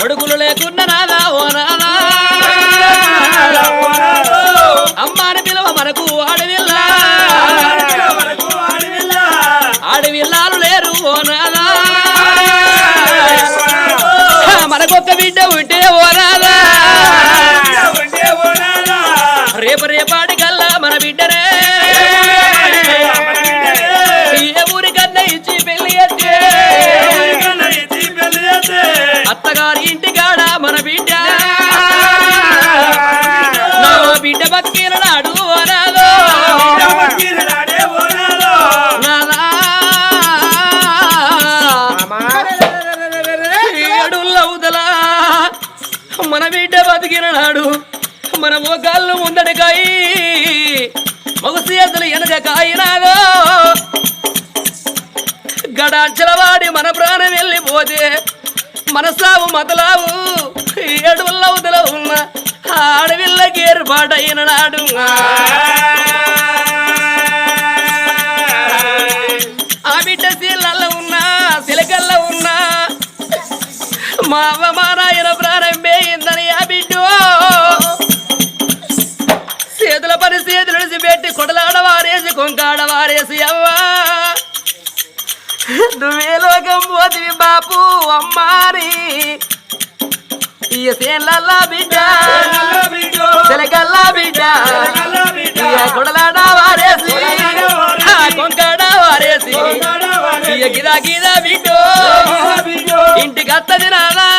కొడుకులు లేకున్న నాదా ఓ నాదా. అమ్మాని పిలవ మనకు అడవిల్ల. అడవిల్లాలు లేరు ఓ నాదా. మనకొక్క బిడ్డ ఉంటే ఓ నాదా. రేపు రేపాటి కల్లా మన బిడ్డరే. బతికిన నాడు మన మోకాళ్ళు ముందడికాయి. మగ చేతులు వెనక కాయినాదో గడాచలవాడి మన ప్రాణం వెళ్ళిపోతే మనసావు మతలావు ఏడుల్లవుదల ఉన్న ఆడవిల్లకి ఏర్పాటైన నాడు. ఆ బిడ్డ శీలల్లో ఉన్నా సిలకల్లో ఉన్నా మా అవ్వ మా నాయన ప్రాణం కొంకాడ వారేసి అవ్వా నువ్వే లోకం పోతివి బాపు అమ్మారి. ఇయ సేన్లల్లా బిడ్డ. సిలకల్లా బిడ్డ. ఇయ కొడలాడ వారేసి కొంకాడ వారేసి ఇయ గిదా గిదా బిడ్డో. ఇంటికి అత్తది నాదా.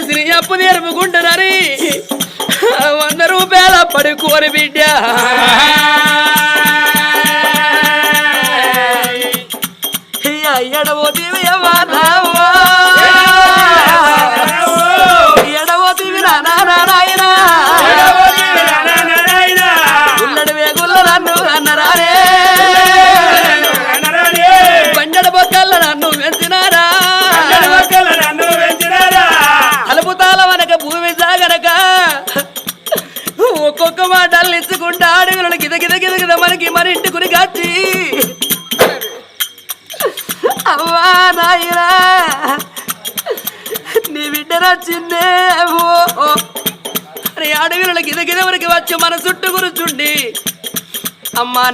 చేసి అప్పు నేర్పుకుంటున్నారని వంద రూపాయల పడి బిడ్డ.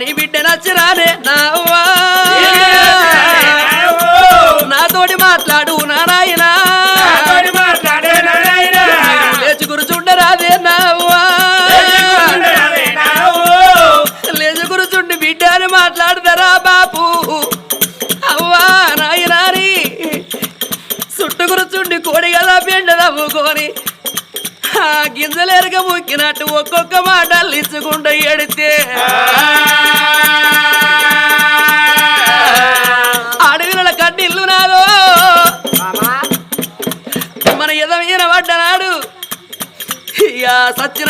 నీ బిడ్డ నచ్చిరానే నా అవ్వా నాతోటి మాట్లాడు నారాయణ లేచి నావ్వా. లేచి బిడ్డ అని మాట్లాడతారా బాపు. అవ్వా నాయనారి చుట్టు కూర్చుండి కోడి కదా పెండ నవ్వుకొని ఆ గింజలేరుగా ముక్కినట్టు ఒక్కొక్క మాటలు ఇచ్చుకుంటూ ఎడితే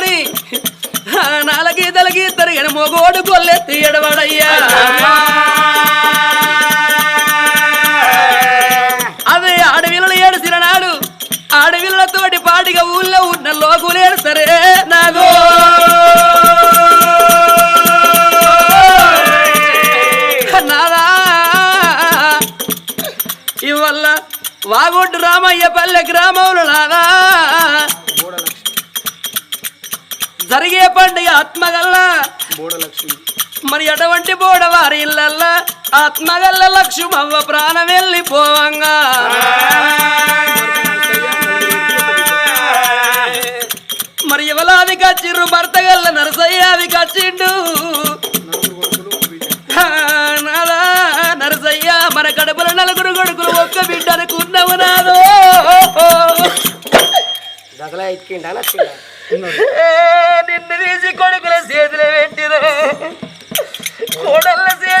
మరి. ఆ నాలుగు తలకి తరిగిన మొగోడు కొల్లెత్తి ఎడవడయ్యా. అదే అడవిలో ఏడిసిన నాడు అడవిలతోటి పాటిగా ఊళ్ళో ఉన్న లోకులేడు సరే నాగో నాదా. ఇవల్ల వాగొడ్డు రామయ్య పల్లె గ్రామంలో నాదా. జరిగే పండుగ ఆత్మగల్లా. మరి అటువంటి బోడవారి ఇళ్ళల్లా ఆత్మగల్ల లక్ష్మవ్వ ప్రాణం వెళ్ళిపోవంగా. మరి ఎవలాది కచ్చిర్రు భర్త గల్ల నరసయ్యాది కచ్చిండు. నాదా నరసయ్య మన కడుపుల నలుగురు కొడుకులు ఒక్క బిడ్డ అనుకున్నావు నాదో. దగలా ఎత్తిండా నచ్చిందా ఏ, నిన్ను తీసి కొడుకుల చేతులు పెట్టిన కోడళ్ళ చేతులు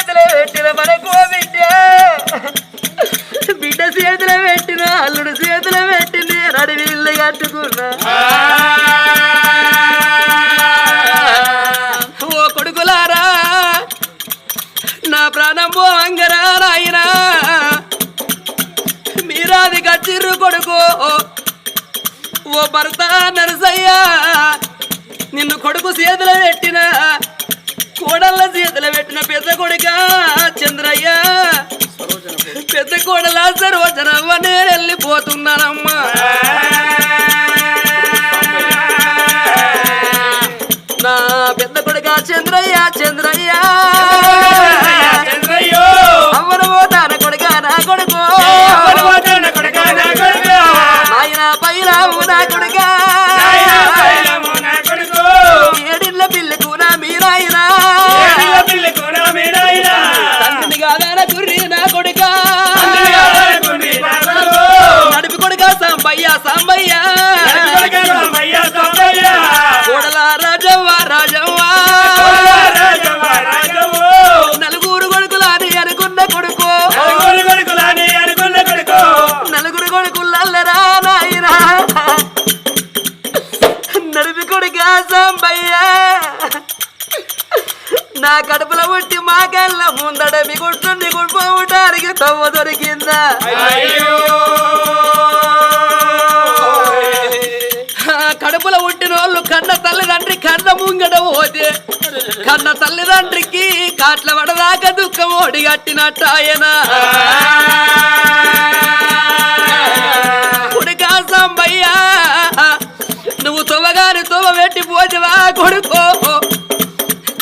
కాట్ల పడదాకా దుఃఖం ఓడిగట్టినట్టు ఆయన కొడుకా సాంబయ్యా నువ్వు తొవ్వగాని తొవ్వ పెట్టి పోతివా కొడుకో.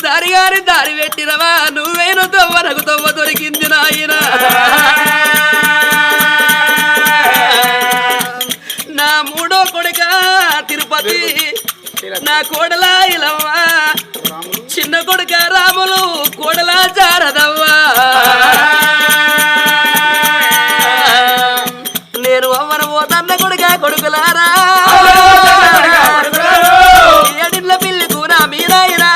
దారి దారి పెట్టినవా నువ్వేను తొవ్వ నాకు తొవ్వ దొరికింది నాయన. నా మూడో కొడుక తిరుపతి నా కోడల కొడుకులారా? ఏడిళ్ళ పిల్లికు నా మీరాయినా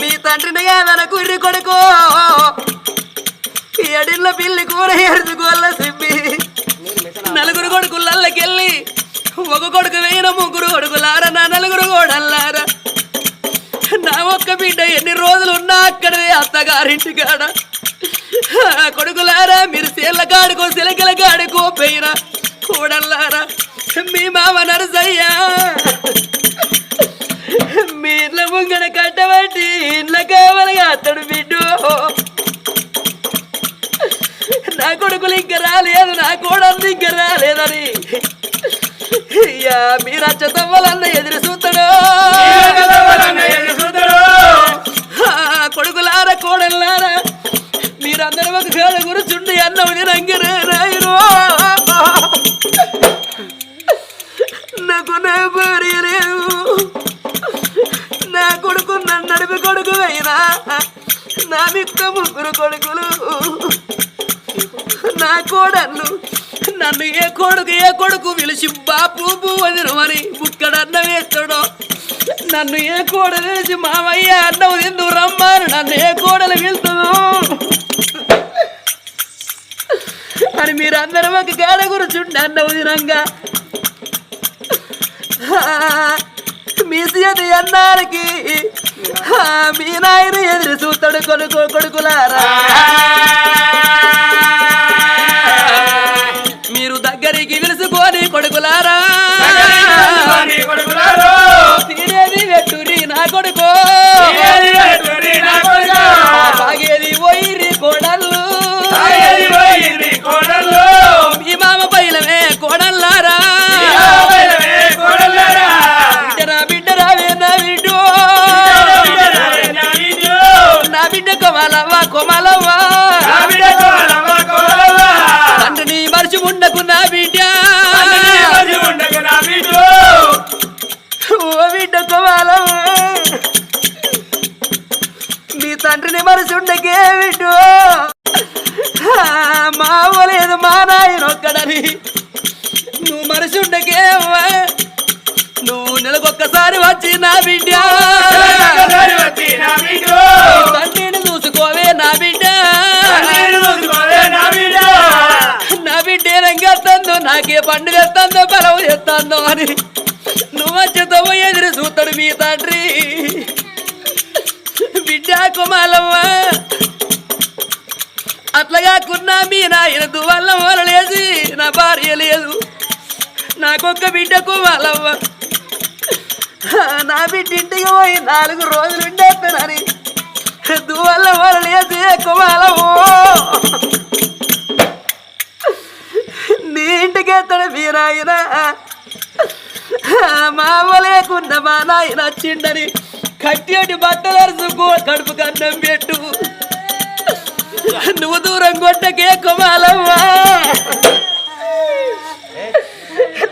మీ తండ్రిని కాదన కుర్రి కొడుకు. ఏడిళ్ళ పిల్లి కూర ఎరుచుకోల్ల సిప్పి నలుగురు కొడుకులల్లకెళ్ళి ఒక కొడుకు వేయిన ముగ్గురు కొడుకులారా నా నలుగురు కోడల్లారా? నా ఒక్క బిడ్డ ఎన్ని రోజులు ఉన్నా అక్కడే అత్తగారింటి కాడ కొడుకులారా మీరు సేళ్ళ కాడుకో సిలకల కాడుకో పోయిన కోడల్లారా మీ మామ నరసయ్యా. మీ ఇంట్లో ముంగడ కట్టబట్టి ఇంట్లో కావాలిగా అతడు బిడ్డు. నా కొడుకులు ఇంకా రాలేదు నా కోడలు ఇంకా రాలేదని. అయ్యా మీరు అచ్చతవ్వాలన్న ఎదురు పూపు వదిన మరి బుక్కడు అన్నం వేస్తాడో? నన్ను ఏ కోడలు వేసి మామయ్య అన్నం ఎందు రమ్మాను నన్ను ఏ కోడలు వెళ్తుందో అని మీరందరం ఒక గాడ కూర్చుండి అన్నం తినంగా? మీ సీత అన్నారికి మీ నాయన ఎదురు చూస్తాడు కొడుకు కొడుకులారా? కొమాలవ్వ. తండ్రిని మరిచి ఉండకు నా బిడ్డ. ఓ బిడ్డ కొమాలవ్వ నీ తండ్రిని మరిచి ఉండకే బిడ్డు మా లేదు మా నాయన ఒక్కడని నువ్వు మరిచి ఉండకే. నువ్వు నెలకొక్కసారి వచ్చి నా బిడ్డ నాకే పండు తెస్తాందో బలవు తెస్తాందో అని నువ్వు వచ్చేతో ఎదురు చూస్తాడు మీ తండ్రి. బిడ్డ కుమాలమ్మ అట్లాగా కున్నా మీ నాయన దువల్ల వరలేసి నా భార్య లేదు. నాకొక్క బిడ్డ కుమాలమ్మ నా బిడ్డ ఇంటికి పోయి నాలుగు రోజులు ఉండేస్తానని నాయన వచ్చిండని కట్టేటి బట్టలు అరుసుకో కడుపు కన్నం పెట్టు. నువ్వు దూరం కొట్టకే కుమాలమ్మా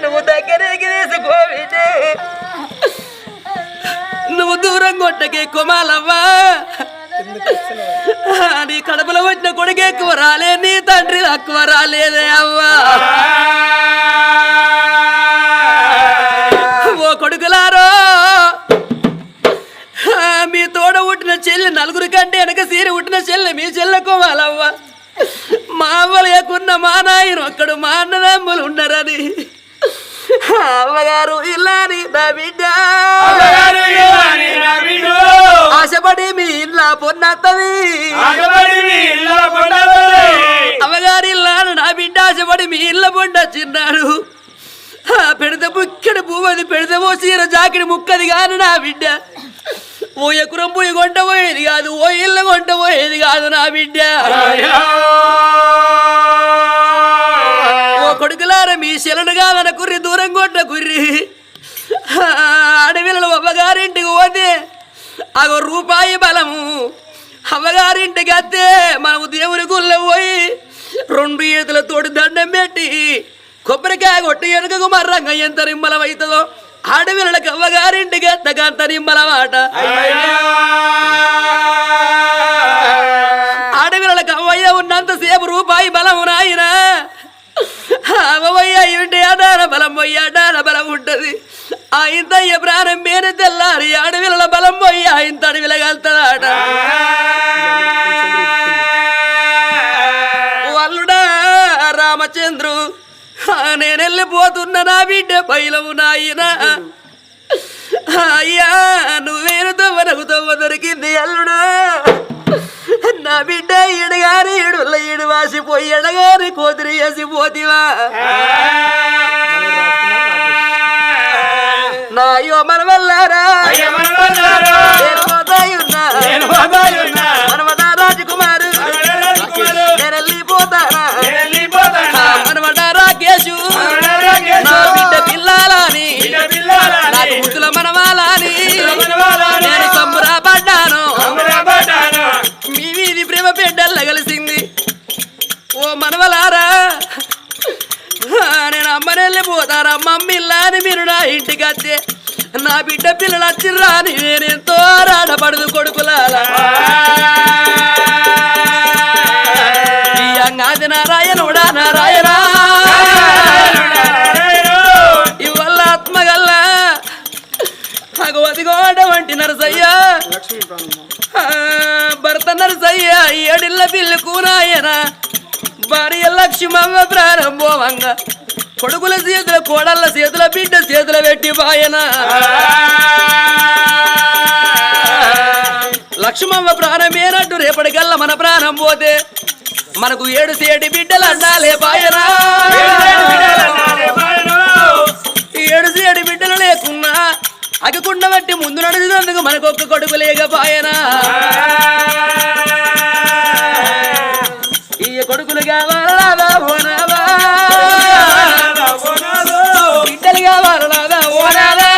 నువ్వు దగ్గరికి తీసుకో నువ్వు దూరం కొట్టకే కుమాలమ్మా నీ కడుపులో వచ్చిన కొడుకు ఎక్కువ రాలే నీ తండ్రి తక్కువ రాలేదే అవ్వా. నలుగురు కంటే వెనక సీరి పుట్టిన చెల్లి మీ చెల్లెకు వాళ్ళవ్వ మా అవ్వ లేకున్న మా నాయన ఒక్కడు మా అన్నదమ్ములు ఉండరని. అవ్వగారు ఇల్లాని నా బిడ్డ. ఆశపడి మీ ఇంట్లో పొన్నత్తది. అమ్మగారి ఇల్లాను నా బిడ్డ. ఆశపడి మీ ఇళ్ళ పొండ చిన్నాడు పెడితే బుక్కడి పువ్వది పెడితే ఓ చీర జాకిడి ముక్కది కాను నా బిడ్డ. ఓ ఎకురం పోయి కొంట పోయేది కాదు ఓ ఇల్లు కొంట పోయేది కాదు నా బిడ్డ. ఓ కొడుకులార మీ శిలను కాదన కుర్రి దూరం కొట్ట కుర్రి. అడవిలలో అవ్వగారింటికి పోతే అగో రూపాయి బలము. అవ్వగారింటికి అత్తే మనము దేవుని గుళ్ళ పోయి రెండు ఈతలతోటి దండం పెట్టి కొబ్బరికాయ కొట్టి వెనుకకు మర్రంగా ఎంత నిమ్మలం అడవిలకు అవ్వగారింటికి ఎత్తకంత నిమ్మలమాట అడవిలకు అవ్వయ్య ఉన్నంతసేపు రూపాయి బలం నాయన. అవయ్య ఇంటి అడాన బలం పోయి అడాన బలం ఉంటది. ఆ ఇంతయ్య ప్రాణం మేన తెల్లారి అడవిల బలం పోయి ఆ ఇంత అడవిలగలుగుతాడట వల్లుడా రామచంద్రు నేను వెళ్ళిపోతున్నా నా బిడ్డ బయలము నాయన. అయ్యా నువ్వేను తవ్వనకు తవ్వ దొరికింది అల్లుడా. నా బిడ్డ ఈడగారి ఈడుల్ల ఈడు వాసిపోయి ఎడగారి కోతిరి వేసిపోతివా నా అయ్యో మన తగలిసింది. ఓ మనవలారా నేను అమ్మని వెళ్ళిపోతాను. మమ్మీ అని మీరు నా ఇంటికి వచ్చే నా బిడ్డ పిల్లలు వచ్చిర్రా అని నేనెంతో ఆరాటపడదు కొడుకులాలా ఈ అంగాది నారాయణుడా నారాయణ. ఇవల్ల ఆత్మగల్లా. భగవతి గోడ వంటి నరసయ్యా. ఏడిళ్ళ పిల్లి కూనాయన భార్య లక్ష్మమ్మ ప్రారంభంగా కొడుకుల చేతుల కోడళ్ళ చేతుల బిడ్డ చేతుల పెట్టి బాయన. లక్ష్మమ్మ ప్రాణమేనట్టు రేపటికల్లా మన ప్రాణం పోతే మనకు ఏడు సేటి బిడ్డలు అన్నాలే బాయనా. ఏడు సేడు బిడ్డలు లేకున్నా అగకుండా బట్టి ముందు నడిచినందుకు మనకు ఒక్క కొడుకు లేకపోయనా బిడ్డలుగా వాళ్ళదా ఓనాదా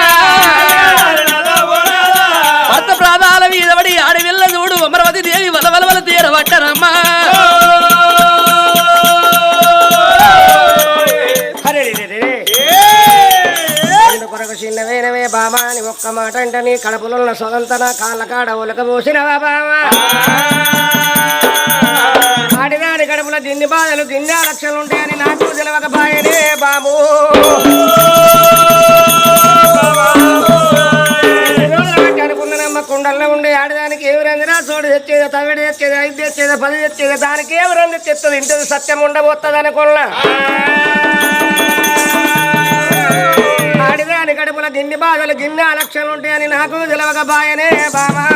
చూడు దేవి ఒక్క మాట అంటే నీ ఉన్న సొదంతన కాళ్ళ కాడ ఉలకబోసినవా బాబా కడుపుల దిన్ని బాధలు దిన్ని లక్షలు ఉంటాయని నాకు తెలవక బాయనే బాబు. అనుకున్నానమ్మ కుండల్లో ఉండే ఆడదానికి ఏమి రందినా తెచ్చేది తవిడి తెచ్చేది ఐదు తెచ్చేది పది తెచ్చేది దానికి ఏమి రంది తెస్తుంది సత్యం ఉండబోతుంది అనుకున్నా ఆడిదాని కడుపుల దిండి బాధలు గిన్నె లక్షలు ఉంటాయని నాకు తెలవక బాయనే బామా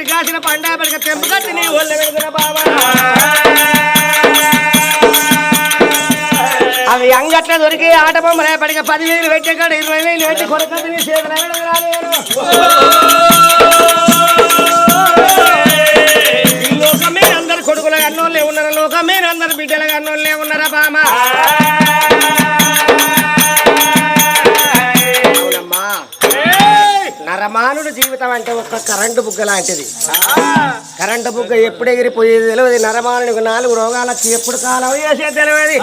కావాలంటే చెట్టు కాసిన పండా పడిక తెంపు కట్టి నీ ఒళ్ళ వెళ్తున్న బాబా అవి అంగట్ల దొరికి ఆట బొమ్మలే పడిక పదివేలు పెట్టే కాడ ఇరవై వేలు పెట్టి కొరకట్టు నీ చేతులు ఎగడగరాలేను. అంటే ఒక కరెంటు బుగ్గ లాంటిది. కరెంటు బుగ్గ ఎప్పుడు ఎగిరిపోయేది తెలియదు నరమానుడికి నాలుగు రోగాలు వచ్చి ఎప్పుడు కాలం చేసేది తెలియదు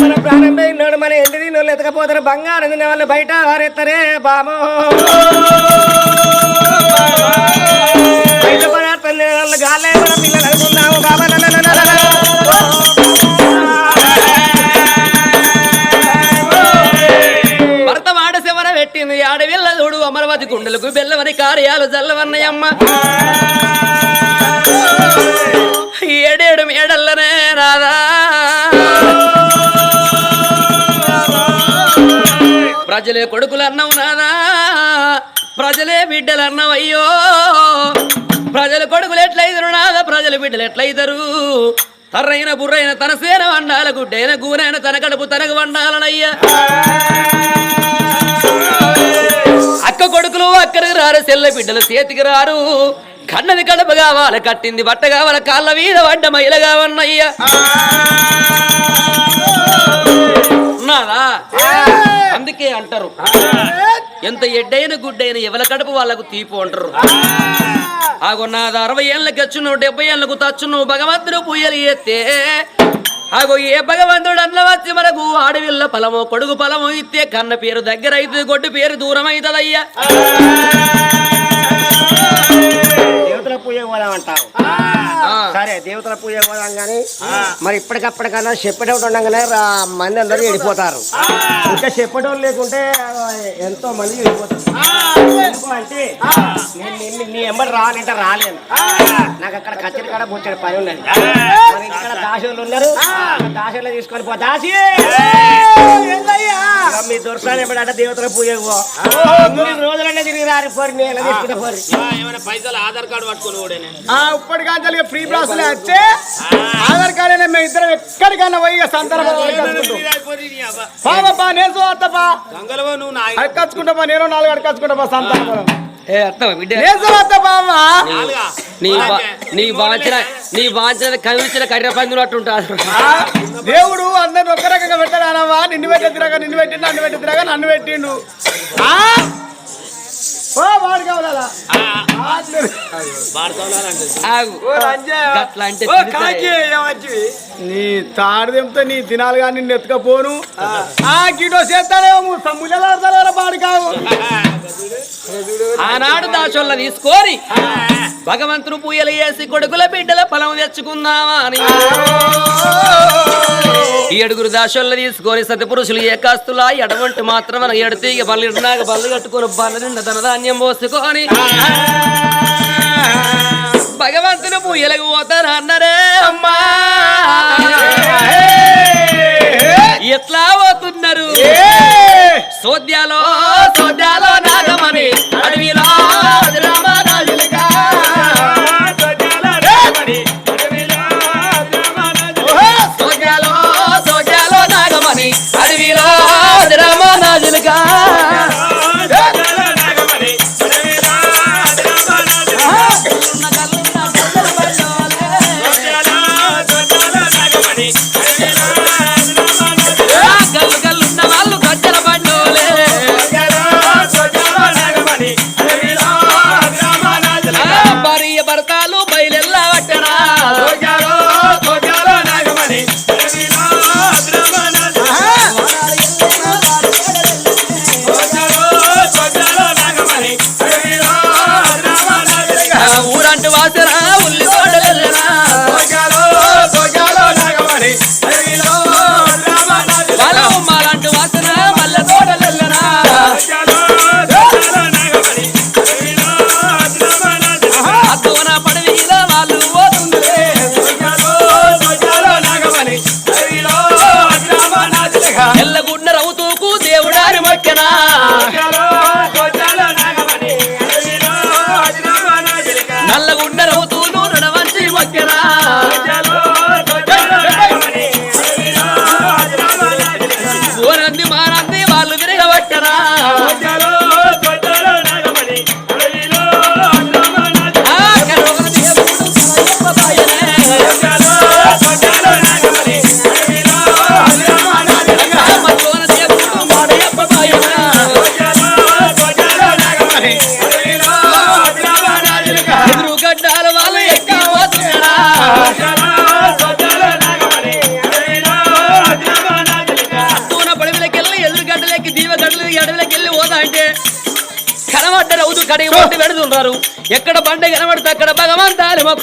మన ప్రాణం పోయినాడు మన ఎండిది నోళ్ళు ఎతకపోతారు. బంగారం తినే వాళ్ళు బయట వారెత్తరే బామో. బయట పదార్థం తినే వాళ్ళు గాలే మన పిల్లలు అనుకుందాము ఆడవిల్ల కుండలకు గుండెలకు బెల్లవని కార్యాలు జల్లవన్నయమ్మ. ఏడేడు మేడల్లనే రాదా ప్రజలే కొడుకులు అన్నావు నాదా. ప్రజలే బిడ్డలు అన్నావయ్యో ప్రజల కొడుకులు ఎట్లయితరు నాదా? ప్రజల బిడ్డలు ఎట్లయితరు తర్రైన బుర్రైన తన సేన వండాల గుడ్డైన గూనైన తన కడుపు తనకు వండాలనయ్యా. అక్క కొడుకులు అక్కడికి రారు సెల్ల బిడ్డలు చేతికి రారు. కన్నది కడప కావాలి కట్టింది బట్ట కావాలి కాళ్ళ మీద పడ్డ మైల కావన్నయ్యా. ఉన్నారా? అందుకే అంటారు. ఎంత ఎడ్డైన గుడ్డైన ఎవల కడుపు వాళ్ళకు తీపు అంటారు. ఆగో నాది అరవై ఏళ్ళకి వచ్చును డెబ్బై ఏళ్ళకు తచ్చును భగవంతుడు పూయలు ఎత్తే ఆగో ఏ భగవంతుడు అన్న వచ్చి మనకు ఆడవిల్ల ఫలము కొడుకు ఫలము ఇస్తే కన్న పేరు దగ్గర అయితే గొడ్డు పేరు దూరం అవుతుందయ్యా దేవతల పూజ పోదాం అంటావు ఆ. సరే దేవతల పూజ పోదాం కానీ మరి ఇప్పటికప్పటికన్నా చెప్పేటోడు ఉండగానే మంది అందరూ వెళ్ళిపోతారు ఇంకా చెప్పేటోళ్ళు లేకుంటే ఎంతో మంది వెళ్ళిపోతారు అంటే నేను నీ ఎంబడి రావాలంటే రాలేను. నాకు అక్కడ కచ్చరి కాడ బొచ్చడి పని ఉన్నది. మన ఇక్కడ దాసోళ్ళు ఉన్నారు. దాసోళ్ళు తీసుకొని పో. దాసి! మీ దొరసాని ఎప్పుడంటే దేవతల పూజ రోజులనే తిరిగి రారు పోరి నేను తీసుకున్న పోరి. ఏమైనా పైసలు ఆధార్ కార్డు పట్టుకొని కూడా ఆ ఇప్పటికాంచాలి ఫ్రీ వచ్చే ఆధార్ కార్డ్ అయినా మేము ఇద్దరం ఎక్కడికైనా పోయి బాబా నేను చూస్తపా గంగలవో నువ్వు నా అడకచ్చుకుంటా నేను నాలుగు అడకచ్చుకుంటా సంతానం ఏ అత్తమ్మ బిడ్డ. నేను చూస్తా బాబా నాలుగా. నీ బా- నీ వాంచిన నీ వాంచిన కవించిన కర్ర పందులు అట్టుంటారు దేవుడు అందరిని ఒక్క రకంగా పెట్టడానవా నిన్ను పెట్టిద్దిరాగా నిన్ను పెట్టిండు నన్ను పెట్టిద్దిరాగా నన్ను పెట్టిండు. వాడు కావాలా? నీ తాడుదెంతో నీ తినాలి కానీ నిన్ను ఎత్తుకపోను. ఆ. గిటో చేస్తాడేమో సమ్ముజలాడతారా పాడు కావు. ఆనాడు దాచోళ్ళ తీసుకొని భగవంతుడు పూయలు వేసి కొడుకుల బిడ్డల ఫలం తెచ్చుకుందామా అని. ఈ ఏడుగురు దాసోళ్ళ తీసుకొని సతపురుషులు ఏ కాస్తులా ఎడవంటి మాత్రం మన ఎడతీగ బల్లి నాగ బల్లి కట్టుకొని బల్ల నిండా ధనధాన్యం పోసుకొని. భగవంతుడు పూయలకు పోతారు అన్నరే అమ్మా. ఎట్లా పోతున్నారు? సోద్యాలో సోద్యాలో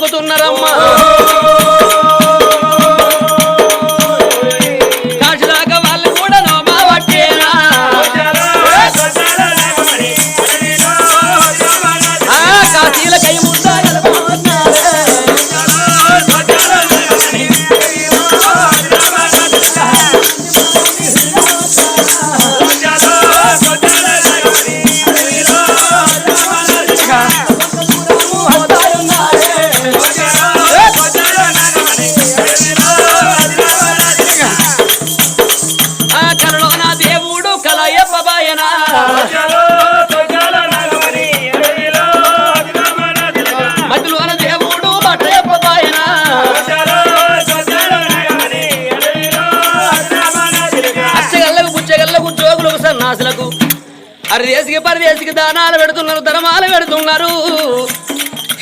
బతుకుతున్నారమ్మా పెడుతున్నారు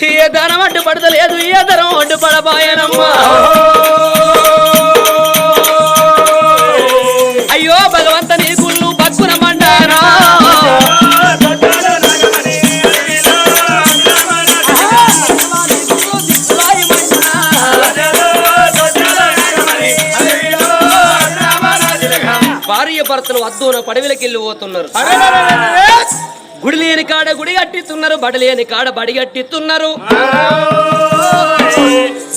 ఏ ధనం అడ్డు పడతలేదు ఏ ధనం అడ్డు పడబాయనమ్మా. అయ్యో భగవంత నీ గుళ్ళు పక్కున మండారా భార్య భర్తలు అద్దున పడవిలకెళ్ళి పోతున్నారు. గుడి లేని కాడ గుడి కట్టిస్తున్నారు బడి లేని కాడ బడి కట్టిస్తున్నారు.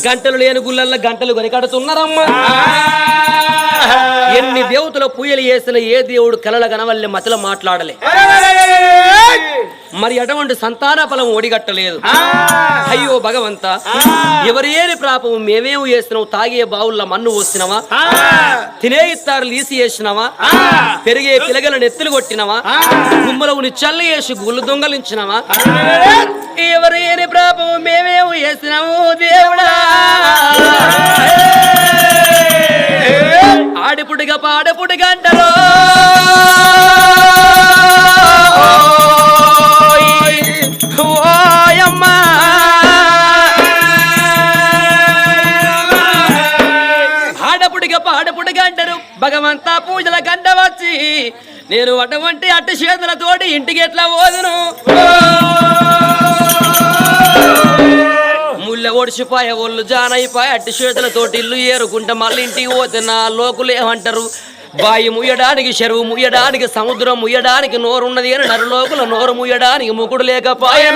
గంటలు లేని గుళ్ళల్లో గంటలు కొని కడుతున్నారమ్మా. ఎన్ని దేవతల పూజలు చేసిన ఏ దేవుడు కలల గనవల్లి మతలు మాట్లాడలే. మరి అటువంటి సంతాన ఫలం ఒడిగట్టలేదు. అయ్యో భగవంత ఎవరేని ప్రాపము మేమేమి చేసినావు? తాగే బావుల్లో మన్ను పోసినవా? తినే ఇత్తారు లీసి చేసినవా? పెరిగే పిలగల నెత్తులు కొట్టినవా? గుమ్మలవుని చల్లి చేసి గుళ్ళు దొంగలించినవా? ఎవరేని ప్రాపము మేమేమి చేసినాము దేవుడా? పాడిపుడిగా పాడపుడిగా అంటారు. ఓయమ్మా ఆడపుడిగా పాడపుడిగా అంటారు. భగవంతా పూజల గంట వచ్చి నేను అటువంటి అట్టు చేతులతోటి ఇంటికి ఎట్లా పోదును? ఓడిచిపాయ ఒళ్ళు జానైపాయ అట్టి చేతులతోటి ఇల్లు ఏరుకుంటే మళ్ళీ ఇంటికి పోతే నా లోకులు ఏమంటారు? బాయి ముయ్యడానికి చెరువు ముయ్యడానికి సముద్రం ముయ్యడానికి నోరున్నది అని నరులోకుల నోరు ముయ్యడానికి ముకుడు లేకపోయా